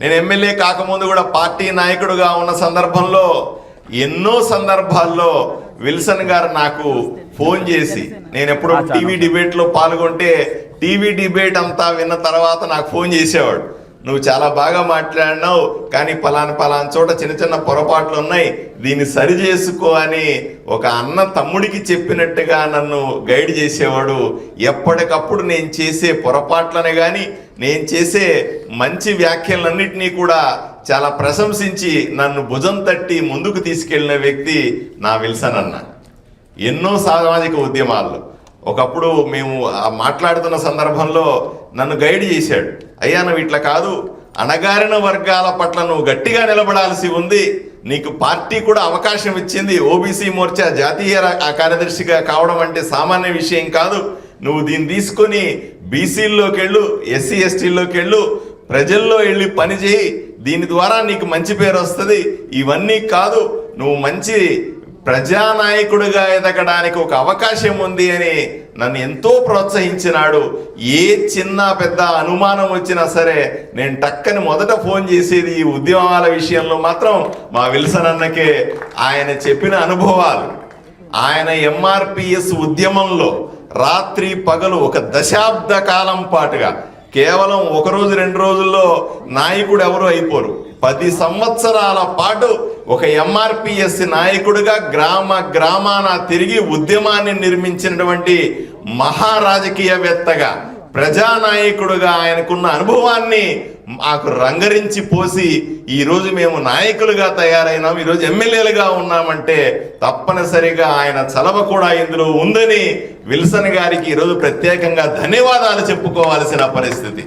నేను ఎమ్మెల్యే కాకముందు కూడా పార్టీ నాయకుడుగా ఉన్న సందర్భంలో ఎన్నో సందర్భాల్లో విల్సన్ గారు నాకు ఫోన్ చేసి నేను ఎప్పుడో టీవీ డిబేట్లో పాల్గొంటే టీవీ డిబేట్ అంతా విన్న తర్వాత నాకు ఫోన్ చేసేవాడు. నువ్వు చాలా బాగా మాట్లాడినావు కానీ పలానా పలానా చోట చిన్న చిన్న పొరపాట్లు ఉన్నాయి. దీన్ని సరి చేసుకో అని ఒక అన్న తమ్ముడికి చెప్పినట్టుగా నన్ను గైడ్ చేసేవాడు. ఎప్పటికప్పుడు నేను చేసే పొరపాట్లనే కానీ నేను చేసే మంచి వ్యాఖ్యలన్నింటినీ కూడా చాలా ప్రశంసించి నన్ను భుజం తట్టి ముందుకు తీసుకెళ్ళిన వ్యక్తి నా విల్సన్ అన్న. ఎన్నో సామాజిక ఉద్యమాల్లో. ఒకప్పుడు మేము మాట్లాడుతున్న సందర్భంలో నన్ను గైడ్ చేశాడు. అయ్యా నువ్వు ఇట్లా కాదు. అణగారిన వర్గాల పట్ల నువ్వు గట్టిగా నిలబడాల్సి ఉంది. నీకు పార్టీ కూడా అవకాశం ఇచ్చింది. ఓబీసీ మోర్చా జాతీయ కార్యదర్శిగా కావడం అంటే సామాన్య విషయం కాదు. నువ్వు దీన్ని తీసుకొని బీసీల్లోకి వెళ్ళు ఎస్సీ ఎస్టీల్లోకి వెళ్ళు ప్రజల్లో వెళ్ళి పని చేయి. దీని ద్వారా నీకు మంచి పేరు వస్తుంది. ఇవన్నీ కాదు నువ్వు మంచి ప్రజానాయకుడిగా ఎదగడానికి ఒక అవకాశం ఉంది అని నన్ను ఎంతో ప్రోత్సహించినాడు. ఏ చిన్న పెద్ద అనుమానం వచ్చినా సరే నేను టక్కని మొదట ఫోన్ చేసేది ఈ ఉద్యమాల విషయంలో మాత్రం మా విల్సన్ అన్నకే. ఆయన చెప్పిన అనుభవాలు. ఆయన ఎంఆర్పిఎస్ ఉద్యమంలో రాత్రి పగలు ఒక దశాబ్ద కాలం పాటుగా కేవలం ఒక రోజు రెండు రోజుల్లో నాయకుడు ఎవరు అయిపోరు. పది సంవత్సరాల పాటు ఒక ఎంఆర్పిఎస్సి నాయకుడిగా గ్రామ గ్రామాన తిరిగి ఉద్యమాన్ని నిర్మించినటువంటి మహారాజకీయవేత్తగా ప్రజానాయకుడుగా ఆయనకున్న అనుభవాన్ని మాకు రంగరించి పోసి ఈరోజు మేము నాయకులుగా తయారైనాం ఈరోజు ఎమ్మెల్యేలుగా ఉన్నామంటే తప్పనిసరిగా ఆయన చలవ కూడా ఇందులో ఉందని విల్సన్ గారికి ఈరోజు ప్రత్యేకంగా ధన్యవాదాలు చెప్పుకోవాల్సిన పరిస్థితి.